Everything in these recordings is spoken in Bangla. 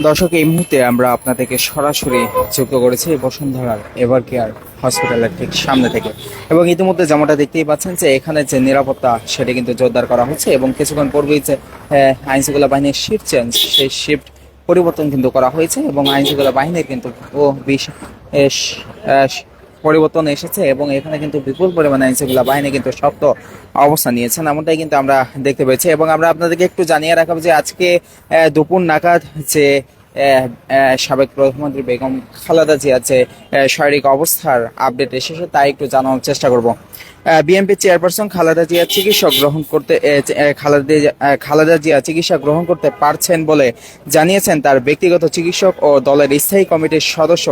দর্শক, এই মুহূর্তে আমরা আপনাদেরকে সরাসরি যুক্ত করেছি বসুন্ধরার এভার কেয়ার হসপিটালের ঠিক সামনে থেকে। এবং ইতিমধ্যে যেমনটা দেখতেই পাচ্ছেন যে এখানে যে নিরাপত্তা, সেটা কিন্তু জোরদার করা হচ্ছে এবং কিছুক্ষণ পূর্বেই যে আইনশৃঙ্খলা বাহিনীর শিফট চেঞ্জ সেই শিফট পরিবর্তন কিন্তু করা হয়েছে এবং আইনশৃঙ্খলা বাহিনীর কিন্তু ও বিশ পরিবর্তন এসেছে এবং এখানে কিন্তু বিপুল পরিমাণে আইনশৃঙ্খলা বাহিনী কিন্তু শক্ত অবস্থান নিয়েছেন এমনটাই কিন্তু আমরা দেখতে পেয়েছি। এবং আমরা আপনাদেরকে একটু জানিয়ে রাখাবো যে আজকে দুপুর নাগাদ যে সাবেক প্রধানমন্ত্রী বেগম খালেদা জিয়ার যে শারীরিক অবস্থার আপডেট এসেছে, তাই একটু জানানোর চেষ্টা করব। বিএনপি চেয়ারপারসন খালেদা জিয়া চিকিৎসা গ্রহণ করতে খালেদা জিয়া- চিকিৎসা গ্রহণ করতে পারছেন বলে জানিয়েছেন তার ব্যক্তিগত চিকিৎসক ও দলের স্থায়ী কমিটির সদস্য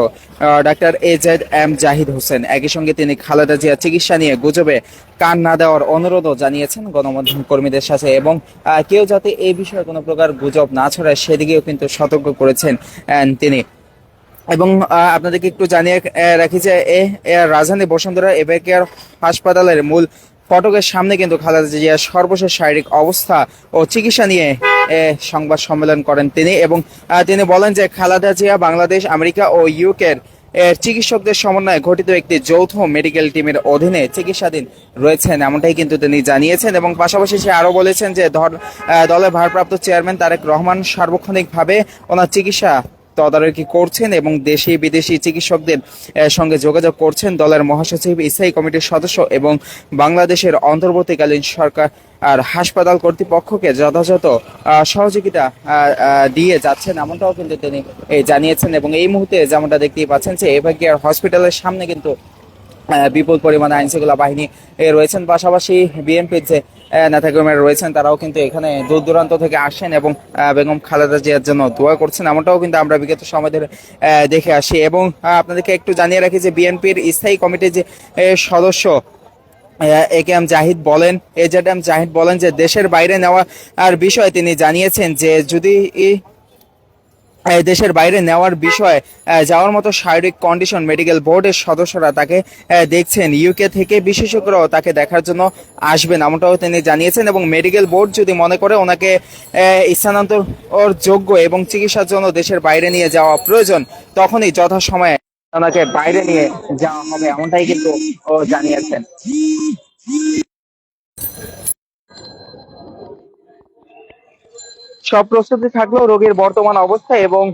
doctor A Z M Zahid Hossain. একই সঙ্গে তিনি খালেদা জিয়া চিকিৎসা নিয়ে গুজবে কান না দেওয়ার অনুরোধও জানিয়েছেন গণমাধ্যম কর্মীদের সাথে এবং কেউ যাতে এই বিষয়ে কোনো প্রকার গুজব না ছড়ায় সেদিকেও কিন্তু সতর্ক করেছেন তিনি। এবং আপনাদেরকে একটু জানিয়ে রাখি যে এ রাজধানী বসুন্ধরা এবেকেয়ার হাসপাতালের মূল ফটকের সামনে কিন্তু খালেদা জিয়ার সর্বশেষ শারীরিক অবস্থা ও চিকিৎসা নিয়ে সংবাদ সম্মেলন করেন তিনি এবং তিনি বলেন যে খালেদা জিয়া বাংলাদেশ, আমেরিকা ও ইউকের চিকিৎসকদের সমন্বয়ে গঠিত একটি যৌথ মেডিকেল টিমের অধীনে চিকিৎসাধীন রয়েছেন এমনটাই কিন্তু তিনি জানিয়েছেন এবং পাশাপাশি সে আরও বলেছেন যে দলের ভারপ্রাপ্ত চেয়ারম্যান তারেক রহমান সার্বক্ষণিকভাবে ওনার চিকিৎসা তদারকি করছেন এবং দেশি বিদেশি চিকিৎসকদের সঙ্গে যোগাযোগ করছেন দলের মহাসচিব, স্থায়ী কমিটির সদস্য এবং বাংলাদেশের অন্তর্বর্তীকালীন সরকার আর হাসপাতাল কর্তৃপক্ষকে যথাযথ সহযোগিতা দিয়ে যাচ্ছেন এমনটাও কিন্তু তিনি জানিয়েছেন এবং এই মুহূর্তে যেমনটা দেখতেই পাচ্ছেন যে এভাগিয়ার হসপিটালের সামনে কিন্তু বিপুল পরিমাণে আইন শৃঙ্খলা বাহিনী রয়েছেন। পাশাপাশি বিএনপির যে নেতাকর্মীরা রয়েছেন, তারাও কিন্তু এখানে দূর দূরান্ত থেকে আসেন এবং বেগম খালেদা জিয়ার জন্য দোয়া করছেন। এমনটাও কিন্তু আমরা বিগত সময় ধরে দেখে আসি এবং আপনাদেরকে একটু জানিয়ে রাখি যে বিএনপির স্থায়ী কমিটির যে সদস্য, এ কে এম জাহিদ বলেন এজেড এম জাহিদ বলেন যে দেশের বাইরে নেওয়া আর বিষয়ে তিনি জানিয়েছেন যে যদি দেশের বাইরে নেওয়ার বিষয়ে যাওয়ার মতো শারীরিক কন্ডিশন মেডিকেল বোর্ডের সদস্যরা তাকে দেখছেন। ইউকে থেকে বিশেষজ্ঞরাও তাকে দেখার জন্য আসবেন, এমনটাও তিনি জানিয়েছেন। এবং মেডিকেল বোর্ড যদি মনে করে ওনাকে স্থানান্তর যোগ্য এবং চিকিৎসার জন্য দেশের বাইরে নিয়ে যাওয়া প্রয়োজন, তখনই যথাসময়ে ওনাকে বাইরে নিয়ে যাওয়া হবে, এমনটাই কিন্তু জানিয়েছেন। সব প্রস্তুতি থাকলেও রোগীর বর্তমান অবস্থা এবং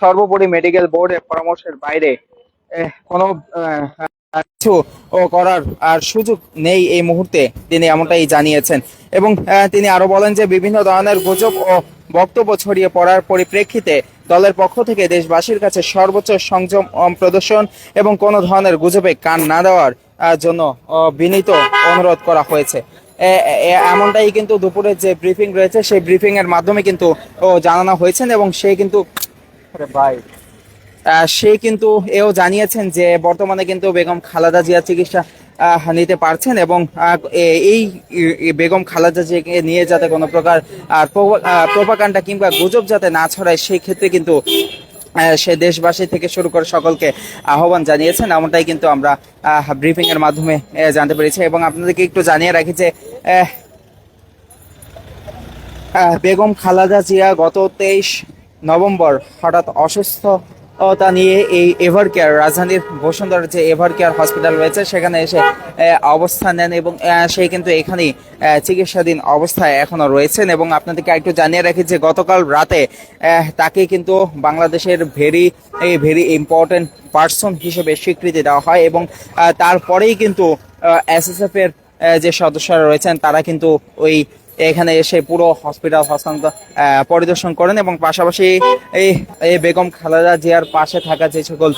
সর্বোপরি মেডিকেল বোর্ডের পরামর্শের বাইরে কোনো কিছু করার আর সুযোগ নেই এই মুহূর্তে, তিনি এমনটাই জানিয়েছেন। এবং তিনি আরও বলেন যে বিভিন্ন ধরনের গুজব ও বক্তব্য ছড়িয়ে পড়ার পরিপ্রেক্ষিতে দলের পক্ষ থেকে দেশবাসীর কাছে সর্বোচ্চ সংযম প্রদর্শন এবং কোনো ধরনের গুজবে কান না দেওয়ার জন্য বিনীত অনুরোধ করা হয়েছে। এমনটাই কিন্তু দুপুরের যে ব্রিফিং রয়েছে সেই ব্রিফিং এর মাধ্যমে কিন্তু ও জানানো হয়েছেন এবং সে কিন্তু আরে ভাই। সে কিন্তু এও জানিয়েছেন যে বর্তমানে কিন্তু বেগম খালাদা জিয়া চিকিৎসা নিতে পারছেন এবং এই বেগম খালেদা জিয়াকে নিয়ে যাতে কোনো প্রকার প্রোপাকাণ্ডা কিংবা গুজব যাতে না ছড়ায় সেই ক্ষেত্রে কিন্তু সে দেশবাসী থেকে শুরু করে সকলকে আহ্বান জানিয়েছেন, এমনটাই কিন্তু আমরা ব্রিফিং এর মাধ্যমে জানতে পেরেছি। এবং আপনাদেরকে একটু জানিয়ে রাখি যে বেগম খালাদা জিয়া গত তেইশ নভেম্বর হঠাৎ অসুস্থতা নিয়ে এই এভার কেয়ার রাজধানীর বসুন্ধরার যে এভার কেয়ার হসপিটাল রয়েছে সেখানে এসে অবস্থান নেন এবং সে কিন্তু এখানেই চিকিৎসাধীন অবস্থায় এখনও রয়েছেন এবং আপনাদেরকে একটু জানিয়ে রাখি যে গতকাল রাতে তাকে কিন্তু বাংলাদেশের ভেরি এই ভেরি ইম্পর্টেন্ট পার্সন হিসেবে স্বীকৃতি দেওয়া হয় এবং তারপরেই কিন্তু এসএসএফ এর আহ, যে সদস্যরা রয়েছেন তারা কিন্তু ওই এখানে এসে পুরো হসপিটাল হস্তান্তর পরিদর্শন করেন এবং পাশাপাশি এই বেগম খালেদা জিয়ার পাশে থাকা যে সকল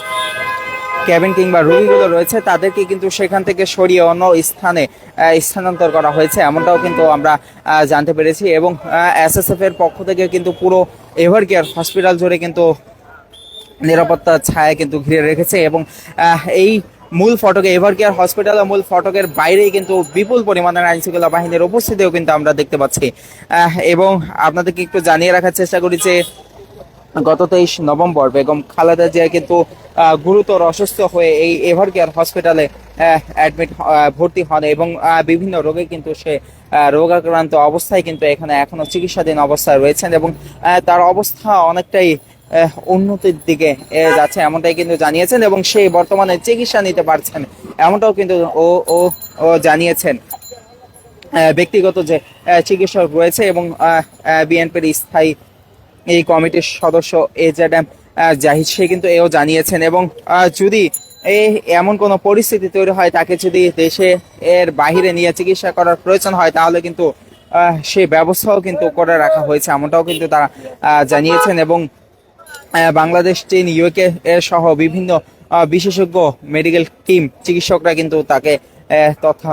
ক্যাবিন কিংবা রোগীগুলো রয়েছে, তাদেরকে কিন্তু সেখান থেকে সরিয়ে অন্য স্থানে স্থানান্তর করা হয়েছে। এমনটাও কিন্তু আমরা জানতে পেরেছি এবং এসএসএফ এর পক্ষ থেকে কিন্তু পুরো এভার কেয়ার হসপিটাল জুড়ে কিন্তু নিরাপত্তার ছায়া কিন্তু ঘিরে রেখেছে এবং এই মূল ফটকে এভার কেয়ার হসপিটাল মূল ফটকের বাইরেই কিন্তু বিপুল পরিমাণের আইন শৃঙ্খলা বাহিনীর উপস্থিতিও কিন্তু আমরা দেখতে পাচ্ছি। এবং আপনাদেরকে একটু জানিয়ে রাখার চেষ্টা করি যে গত তেইশ নভেম্বর বেগম খালেদা জিয়া কিন্তু গুরুতর অসুস্থ হয়ে এই এভার কেয়ার হসপিটালে অ্যাডমিট ভর্তি হন এবং বিভিন্ন রোগে কিন্তু সে রোগাক্রান্ত অবস্থায় কিন্তু এখানে এখনও চিকিৎসাধীন অবস্থায় রয়েছেন এবং তার অবস্থা অনেকটাই উন্নতির দিকে যাচ্ছে এমনটাই কিন্তু জানিয়েছেন এবং সেই বর্তমানে চিকিৎসা নিতে পারছেন এমনটাও কিন্তু ও ও ও জানিয়েছেন। ব্যক্তিগত যে চিকিৎসক রয়েছে এবং বিএনপির স্থায়ী এই কমিটির সদস্য এজেড এম জাহিদ, সে কিন্তু এও জানিয়েছেন এবং যদি এমন কোনো পরিস্থিতি তৈরি হয়, তাকে যদি দেশে এর বাহিরে নিয়ে চিকিৎসা করার প্রয়োজন হয়, তাহলে কিন্তু সেই ব্যবস্থাও কিন্তু করে রাখা হয়েছে, এমনটাও কিন্তু তারা জানিয়েছেন এবং বাংলাদেশ, চীন ইউকে সহ বিভিন্ন বিশেষজ্ঞ মেডিকেল টিম চিকিৎসকরা কিন্তু তাকে তথা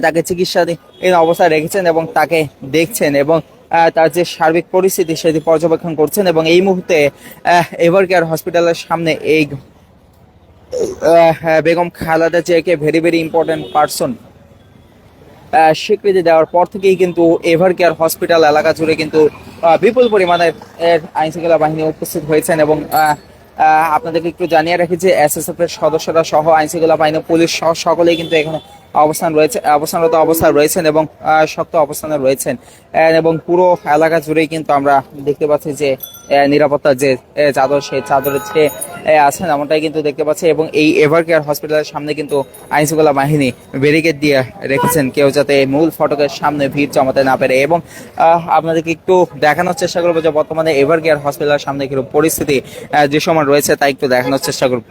তাকে চিকিৎসাধীন অবস্থায় রেখেছেন এবং তাকে দেখছেন এবং তার যে সার্বিক পরিস্থিতি সেটি পর্যবেক্ষণ করছেন এবং এই মুহূর্তে এভার কেয়ার হসপিটালের সামনে এই বেগম খালাদা জিয়াকে ভেরি ভেরি ইম্পর্টেন্ট পার্সন স্বীকৃতি দেওয়ার পর থেকেই কিন্তু এভার কেয়ার হসপিটাল এলাকা জুড়ে কিন্তু বিপুল পরিমাণে আইন শৃঙ্খলা বাহিনী উপস্থিত হয়েছেন এবং আপনাদেরকে একটু জানিয়ে রাখি যে এস এস এফ এর সদস্যরা সহ আইন শৃঙ্খলা বাহিনী পুলিশ সহ সকলেই কিন্তু এখানে অবস্থান রয়েছে, অবস্থানরত অবস্থায় রয়েছেন এবং শক্ত অবস্থানে রয়েছেন। এবং পুরো এলাকা জুড়েই কিন্তু আমরা দেখতে পাচ্ছি যে নিরাপত্তার যে চাদর, সেই চাদরের যে আছেন এমনটাই কিন্তু দেখতে পাচ্ছি এবং এই এভার কেয়ার হসপিটালের সামনে কিন্তু আইন শৃঙ্খলা বাহিনী ব্যারিকেড দিয়ে রেখেছেন কেউ যাতে মূল ফটকের সামনে ভিড় জমাতে না পারে। এবং আপনাদেরকে একটু দেখানোর চেষ্টা করব যে বর্তমানে এভার কেয়ার হসপিটালের সামনে কীরকম পরিস্থিতি যে সময় রয়েছে, তাই একটু দেখানোর চেষ্টা করব।